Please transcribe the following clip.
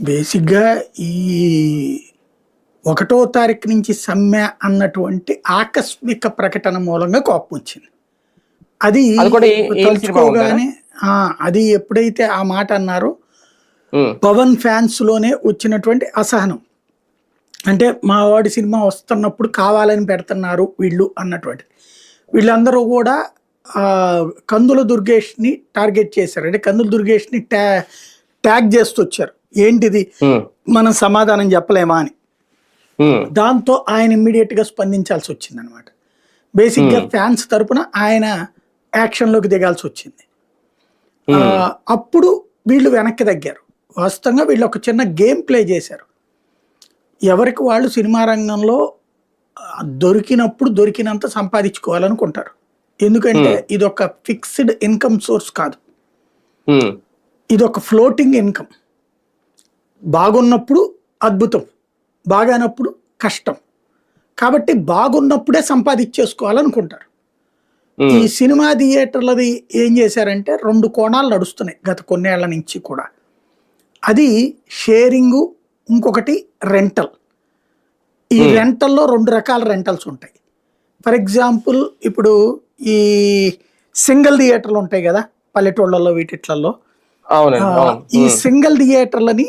బేసిక్గా ఈ ఒకటో తారీఖు నుంచి సమ్మె అన్నటువంటి ఆకస్మిక ప్రకటన మూలంగా కోపం వచ్చింది. అది తలుచుకోగానే అది ఎప్పుడైతే ఆ మాట అన్నారో పవన్ ఫ్యాన్స్లోనే వచ్చినటువంటి అసహనం. అంటే మా వాడి సినిమా వస్తున్నప్పుడు కావాలని పెడుతున్నారు వీళ్ళు అన్నటువంటి. వీళ్ళందరూ కూడా కందుల దుర్గేష్ని టార్గెట్ చేశారు. అంటే కందుల దుర్గేష్ని ట్యా ట్యాగ్ చేస్తూ వచ్చారు ఏంటిది? మనం సమాధానం చెప్పలేమా అని. దాంతో ఆయన ఇమ్మీడియట్గా స్పందించాల్సి వచ్చింది అనమాట బేసిక్గా ఫ్యాన్స్ తరపున ఆయన యాక్షన్లోకి దిగాల్సి వచ్చింది. అప్పుడు వీళ్ళు వెనక్కి తగ్గారు. వాస్తవంగా వీళ్ళు ఒక చిన్న గేమ్ ప్లే చేశారు. ఎవరికి వాళ్ళు సినిమా రంగంలో దొరికినప్పుడు దొరికినంత సంపాదించుకోవాలనుకుంటారు. ఎందుకంటే ఇది ఒక ఫిక్స్డ్ ఇన్కమ్ సోర్స్ కాదు. ఇది ఒక ఫ్లోటింగ్ ఇన్కమ్ బాగున్నప్పుడు అద్భుతం బాగానప్పుడు కష్టం. కాబట్టి బాగున్నప్పుడే సంపాదించేసుకోవాలనుకుంటారు. ఈ సినిమా థియేటర్లది ఏం చేశారంటే రెండు కోణాలు నడుస్తున్నాయి గత కొన్నేళ్ళ నుంచి కూడా. అది షేరింగు ఇంకొకటి రెంటల్. ఈ రెంటల్లో రెండు రకాల రెంటల్స్ ఉంటాయి. ఫర్ ఎగ్జాంపుల్ ఇప్పుడు ఈ సింగిల్ థియేటర్లు ఉంటాయి కదా పల్లెటూళ్ళల్లో వీటిట్లలో ఈ సింగిల్ థియేటర్లని